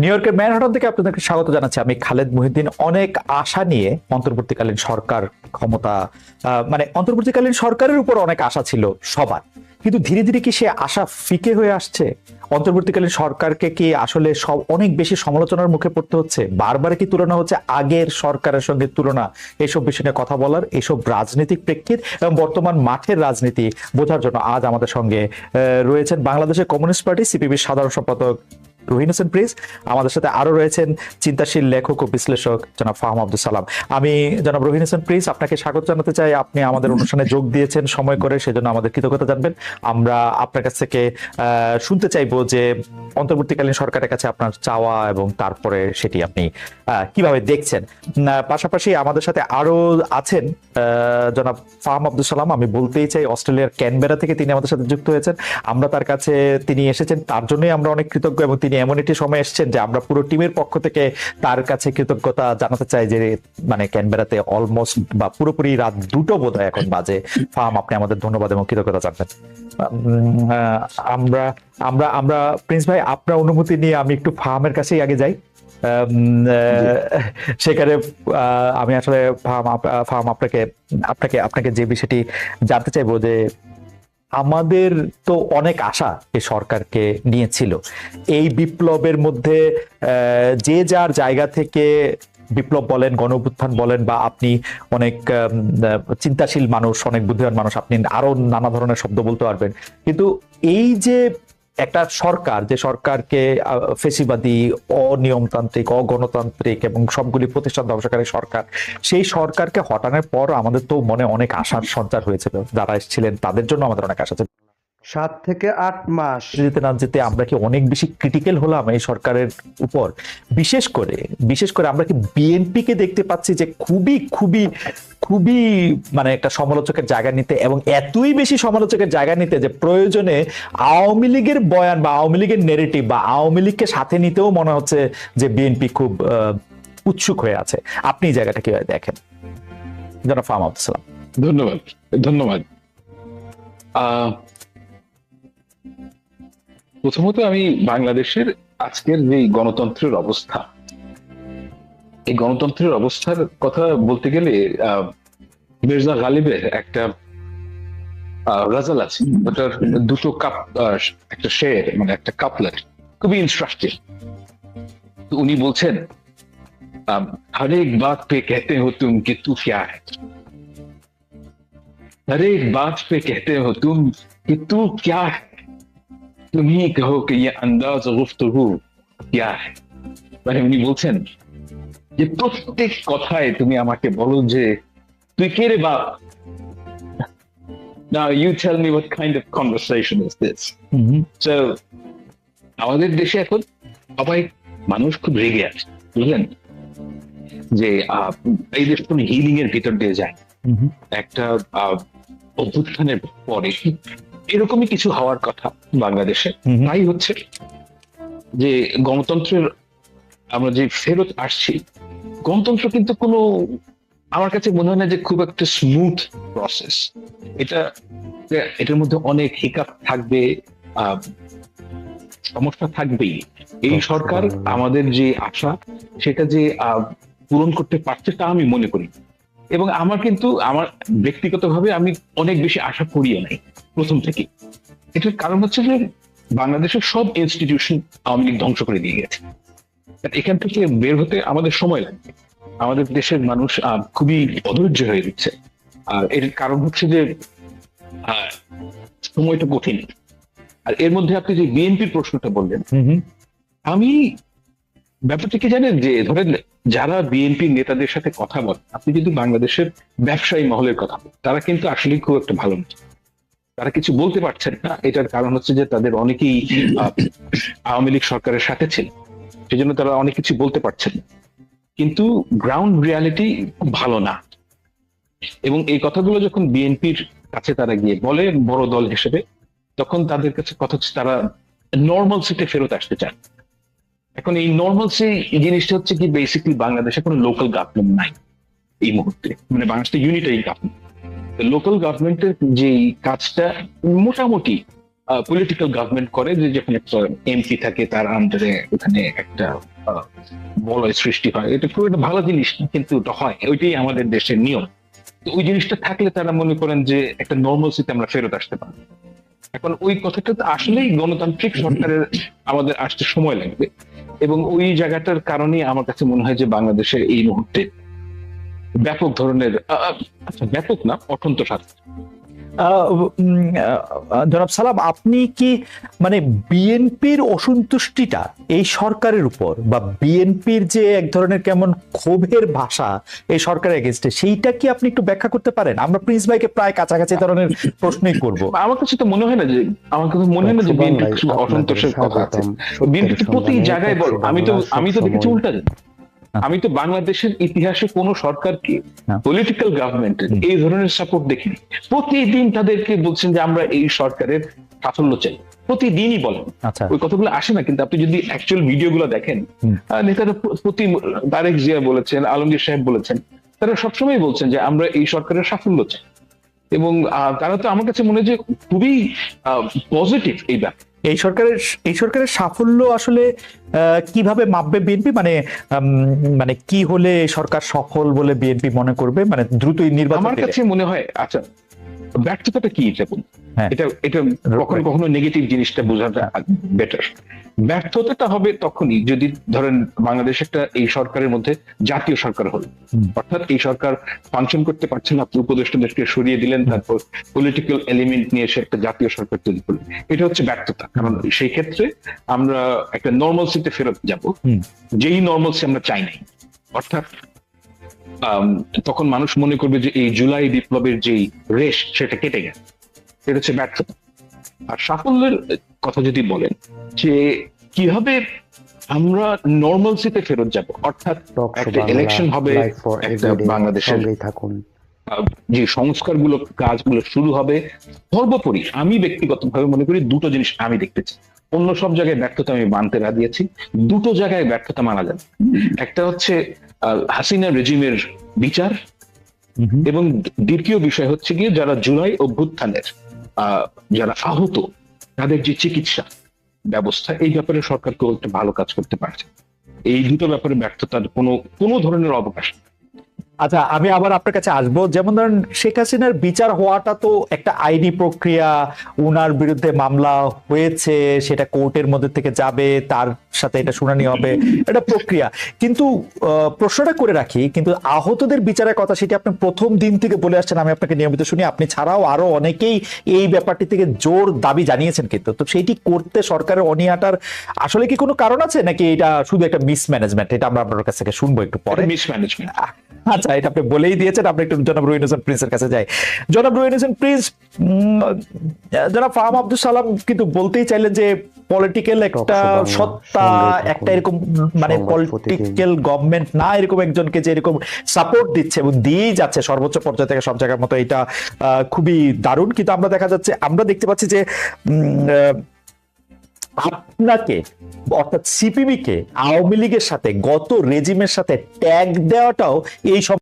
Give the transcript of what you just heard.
Manhattan থেকে আপনাদেরকে স্বাগত জানাচ্ছি। আমি খালেদ অনেক আশা নিয়ে অন্তর্বর্তীকালীন সরকার ক্ষমতা মানে অন্তর্বর্তীকালীন সরকারের উপর অনেক আশা ছিল সবার। কিন্তু ধীরে ধীরে কি সে আশা ফিকে হয়ে আসছে? অন্তর্বর্তীকালীন সরকারকে কি আসলে সব অনেক বেশি সমালোচনার মুখে পড়তে হচ্ছে? বারবার কি তুলনা হচ্ছে আগের সরকারের সঙ্গে তুলনা? এইসব বিষয় নিয়ে কথা বলার এইসব রাজনৈতিক প্রেক্ষিত এবং বর্তমান মাঠের রাজনীতি বোঝার জন্য আজ আমাদের সঙ্গে রয়েছেন বাংলাদেশের কমিউনিস্ট পার্টি সিপিবির সাধারণ সম্পাদক রুহিন হোসেন প্রিন্স আমাদের সাথে আরও রয়েছেন চিন্তাশীল লেখক ও বিশ্লেষক জনাব ফাহম আব্দুল সালাম। আমি জনাব রুহিন হোসেন প্রিন্স আপনাকে স্বাগত জানাতে চাই। আপনি আমাদের অনুষ্ঠানে যোগ দিয়েছেন সময় করে, সেজন্য আমাদের কৃতজ্ঞতা জানবেন। আমরা আপনার কাছ থেকে শুনতে চাইব যে অন্তর্বর্তীকালীন সরকারের কাছে আপনার চাওয়া এবং তারপরে সেটি আপনি কীভাবে দেখছেন। পাশাপাশি আমাদের সাথে আরও আছেন জনাব ফাহম আব্দুল সালাম। আমি বলতেই চাই, অস্ট্রেলিয়ার ক্যানবেরা থেকে তিনি আমাদের সাথে যুক্ত হয়েছেন। আমরা তার কাছে, তিনি এসেছেন, তার জন্যই আমরা অনেক কৃতজ্ঞ এবং তিনি এমন একটি সময় এসেছেন যে আমরা পুরো টিমের পক্ষ থেকে তার কাছে কৃতজ্ঞতা জানাতে চাই যে মানে ক্যানবেরাতে অলমোস্ট বা পুরোপুরি রাত দুটো বোধ হয় এখন বাজে। ফার্ম আপনি আমাদের ধন্যবাদ এবং কৃতজ্ঞতা জানবেন। আমরা আমরা আমরা প্রিন্স ভাই আপনার অনুমতি নিয়ে আমি একটু ফার্মের কাছেই আগে যাই। সেখানে আমি আসলে ফার্ম ফার্ম আপনাকে আপনাকে আপনাকে যে বিষয়টি জানতে চাইব যে আমাদের তো অনেক আশা এ সরকারকে নিয়েছিল। এই বিপ্লবের মধ্যে যে যার জায়গা থেকে বিপ্লব বলেন গণ বলেন বা আপনি অনেক চিন্তাশীল মানুষ, অনেক বুদ্ধিমান মানুষ, আপনি আরও নানা ধরনের শব্দ বলতে পারবেন। কিন্তু এই যে একটা সরকার, যে সরকারকে ফেসিবাদী, অনিয়মতান্ত্রিক, অগণতান্ত্রিক এবং সবগুলি প্রতিষ্ঠান ধ্বংসকারী সরকার, সেই সরকারকে হটানোর পর আমাদের তো মনে অনেক আশার সঞ্চার হয়েছিল। যারা এসেছিলেন তাদের জন্য আমাদের অনেক আশা সাত থেকে আট মাস। যেতে না যেতে আমরা কি অনেক বেশি ক্রিটিক্যাল হলাম এই সরকারের উপর? বিশেষ করে বিশেষ করে আমরা কি বিএনপি কে দেখতে পাচ্ছি যে খুবই খুবই খুবই মানে একটা সমালোচকের জায়গা নিতে এবং এতই বেশি সমালোচকের জায়গা নিতে যে প্রয়োজনে আওয়ামী লীগের বয়ান বা আওয়ামী লীগের নেরেটিভ বা আওয়ামী লীগকে সাথে নিতেও মনে হচ্ছে যে বিএনপি খুব আহ, উৎসুক হয়ে আছে। আপনি এই জায়গাটা কীভাবে দেখেন? জনাব ফার্ম আব্দুল সালাম। ধন্যবাদ। ধন্যবাদ। আহ, প্রথমত আমি বাংলাদেশের আজকের যে গণতন্ত্রের অবস্থা এই গণতন্ত্রের অবস্থার কথা বলতে গেলে আহ, মির্জা গালিবের একটা আহ, গজল আছে ওটার দুটো কাপ একটা শের মানে একটা কাপলার খুবই ইনস্ট্রাকটিভ তো উনি বলছেন আহ, हर एक बात पे कहते हो तुम कि तू क्या है हर एक बात पे कहते हो तुम कि तू क्या है तुम ही कहो कि ये अंदाज गुफ्तगू क्या है মানে উনি বলছেন যে প্রত্যেক কথায় তুমি আমাকে বলো যে তুই কে রে বাপ Now you tell me what kind of conversation is this? So আমাদের দেশে এখন সবাই মানুষ খুব রেগে আছে বুঝলেন যে আহ, এই দেশ কোন হিলিং এর ভিতর দিয়ে যায় একটা আহ, অভ্যুত্থানের পরে এরকমই কিছু হওয়ার কথা বাংলাদেশে। তাই হচ্ছে যে গণতন্ত্রের আমরা যে ফেরত আসছি গণতন্ত্র কিন্তু কোনো আমার কাছে মনে হয় না যে খুব একটা স্মুথ প্রসেস এটা এটার মধ্যে অনেক হিকাপ থাকবে আহ, সমস্যা থাকবেই। এই সরকার আমাদের যে আশা সেটা যে আহ, পূরণ করতে পারছে তা আমি মনে করি এবং আমার কিন্তু আমার ব্যক্তিগতভাবে আমি অনেক বেশি আশা করিও নাই প্রথম থেকে এটার কারণ হচ্ছে যে বাংলাদেশের সব ইনস্টিটিউশন আওয়ামী লীগ ধ্বংস করে দিয়ে গেছে। এখান থেকে বের হতে আমাদের সময় লাগবে। আমাদের দেশের মানুষ আহ, খুবই অধৈর্য হয়ে দিচ্ছে আর এর কারণ হচ্ছে যে আহ, সময়টা কঠিন। আর এর মধ্যে আপনি যে বিএনপির প্রশ্নটা বললেন আমি ব্যাপারটা কি জানেন? যে ধরেন যারা বিএনপি নেতাদের সাথে কথা বলে আপনি যদি বাংলাদেশের ব্যবসায়ী মহলের কথা বলেন, তারা কিন্তু আসলে খুব একটা ভালো না। তারা কিছু বলতে পারছেন না। এটার কারণ হচ্ছে যে তাদের অনেকেই আওয়ামী লীগ সরকারের সাথে ছিল। সেজন্য তারা অনেক কিছু বলতে পারছেন কিন্তু গ্রাউন্ড রিয়ালিটি ভালো না। এবং এই কথাগুলো যখন বিএনপির কাছে তারা গিয়ে বলে বড় দল হিসেবে তখন তাদের কাছে কথা হচ্ছে তারা নর্মাল সিটে ফেরত আসতে চান। এখন এই নর্মালসি জিনিসটা হচ্ছে কি বেসিক্যালি বাংলাদেশে কোনো লোকাল গভর্নমেন্ট নাই এই মুহূর্তে। মানে বাংলাদেশে ইউনিটারি গভর্নমেন্ট লোকাল গভর্নমেন্টের যে কাজটা মোটামুটি পলিটিক্যাল গভর্নমেন্ট করে যে যখন একটা এমপি থাকে, তার আন্ডারে ওখানে একটা বলয় সৃষ্টি হয়। এটা খুব একটা ভালো জিনিস কিন্তু ওটা হয়। ওইটাই আমাদের দেশের নিয়ম। তো ওই জিনিসটা থাকলে তারা মনে করেন যে একটা নর্মাল নর্মালসিতে আমরা ফেরত আসতে পারি এখন ওই কথাটা তো আসলেই গণতান্ত্রিক সরকারের আমাদের আসতে সময় লাগবে। এবং ওই জায়গাটার কারণে আমার কাছে মনে হয় যে বাংলাদেশের এই মুহূর্তে ব্যাপক ধরনের আচ্ছা ব্যাপক না অঠন্ত স্বার্থ জনাব সালাম আপনি কি মানে বিএনপির অসন্তুষ্টিটা এই সরকারের উপর বা বিএনপির যে এক ধরনের কেমন ক্ষোভের ভাষা এই সরকারের এগেনস্টে সেইটা কি আপনি একটু ব্যাখ্যা করতে পারেন? আমরা প্রিন্স ভাইকে প্রায় কাছাকাছি ধরনের প্রশ্নই করব। আমার কাছে তো মনে হয় না যে আমার কাছে মনে হয় না যে বিএনপি অসন্তোষের কথা আছে। বিএনপি প্রতি জায়গায় বল আমি তো আমি তো দেখেছি। উল্টা। আমি তো বাংলাদেশের ইতিহাসে কোন সরকারকে। পলিটিক্যাল গভর্নমেন্টের হুম। এই ধরনের সাপোর্ট দেখিনি। প্রতিদিন তাদেরকে বলছেন যে আমরা এই সরকারের সাফল্য চাই। প্রতিদিনই বলেন। আচ্ছা। ওই কথাগুলো আসে না কিন্তু আপনি যদি অ্যাকচুয়াল ভিডিও গুলো দেখেন নেতারা প্রতি তারেক জিয়া বলেছেন আলমগীর সাহেব বলেছেন তারা সবসময় বলছেন যে আমরা এই সরকারের সাফল্য চাই। এবং তারা তো আমার কাছে মনে হয় যে খুবই পজিটিভ এই ব্যাপার এই সরকারের এই সরকারের সাফল্য আসলে আহ, কীভাবে মাপবে বিএনপি? মানে উম, মানে কি হলে সরকার সফল বলে বিএনপি মনে করবে? মানে দ্রুতই নির্বাচন আমার কাছে মনে হয় আচ্ছা ব্যর্থতাটা কি এটা? হ্যাঁ। এটা এটা কখনো কখনো নেগেটিভ জিনিসটা বোঝাটা বেটার ব্যর্থতাটা হবে তখনই যদি ধরেন বাংলাদেশ একটা এই সরকারের মধ্যে জাতীয় সরকার হলো। অর্থাৎ এই সরকার ফাংশন করতে পারছে না আপনি উপদেষ্টাদেরকে সরিয়ে দিলেন তারপর পলিটিক্যাল এলিমেন্ট নিয়ে এসে একটা জাতীয় সরকার তৈরি করলেন এটা হচ্ছে ব্যর্থতা কারণ সেই ক্ষেত্রে আমরা একটা নর্মালসিতে ফেরত যাব। যেই নর্মালসি আমরা চাই নাই অর্থাৎ তখন মানুষ মনে করবে যে এই জুলাই বিপ্লবের যেই রেশ সেটা কেটে গেছে। এটা হচ্ছে ব্যর্থতা। আর সাফল্যের কথা যদি বলেন যে কীভাবে আমরা নর্মালসিতে ফেরত যাব অর্থাৎ একটা election হবে, একটা বাংলাদেশের- থাকুন। যে সংস্কারগুলো কাজগুলো শুরু হবে সর্বোপরি আমি ব্যক্তিগতভাবে মনে করি দুটো জিনিস আমি দেখতেছি অন্য সব জায়গায় ব্যর্থতা আমি মানতে রাজি আছি দুটো জায়গায় ব্যর্থতা মানা যাবে। একটা হচ্ছে হাসিনা রেজিমের বিচার। এবং দ্বিতীয় বিষয় হচ্ছে গিয়ে যারা জুলাই অভ্যুত্থানের আহ, যারা আহত তাদের যে চিকিৎসা ব্যবস্থা এই ব্যাপারে সরকার কেউ একটা ভালো কাজ করতে পারছে এই দুটো ব্যাপারে ব্যর্থতার কোনো কোনো ধরনের অবকাশ নেই। আচ্ছা আমি আবার আপনার কাছে আসব। যেমন ধরেন শেখ হাসিনার বিচার হওয়াটা তো একটা আইনি প্রক্রিয়া উনার বিরুদ্ধে মামলা হয়েছে সেটা কোর্টের মধ্যে থেকে যাবে তার সাথে এটা শুনানি হবে এটা প্রক্রিয়া। কিন্তু প্রশ্নটা করে রাখি কিন্তু আহতদের বিচারের কথা সেটি আপনি প্রথম দিন থেকে বলে আসছেন আমি আপনাকে নিয়মিত শুনি আপনি ছাড়াও আরও অনেকেই এই ব্যাপারটি থেকে জোর দাবি জানিয়েছেন কিন্তু। তো সেইটি করতে সরকারের অনিয়াটার আসলে কি কোনো কারণ আছে? নাকি এটা শুধু একটা মিসম্যানেজমেন্ট এটা আমরা আপনার কাছ থেকে শুনব একটু পরে। মিসম্যানেজমেন্ট আচ্ছা এটা আপনি বলেই দিয়েছেন আপনি একটু জনাব রুইন হোসেন প্রিন্সের কাছে যাই। জনাব রুইন হোসেন প্রিন্স জনাব ফাহাম আব্দুল সালাম কিন্তু বলতেই চাইলেন যে পলিটিক্যাল একটা সত্তা একটা এরকম মানে পলিটিক্যাল গভর্নমেন্ট না এরকম একজনকে যে এরকম সাপোর্ট দিচ্ছে এবং দিয়েই যাচ্ছে সর্বোচ্চ পর্যায়ে থেকে সব জায়গার মতো এটা খুবই দারুণ। কিন্তু আমরা দেখা যাচ্ছে আমরা দেখতে পাচ্ছি যে আপনাকে অর্থাৎ সিপিবি কে আওয়ামী লীগের সাথে গত রেজিমের সাথে ট্যাগ দেওয়াটাও এই সব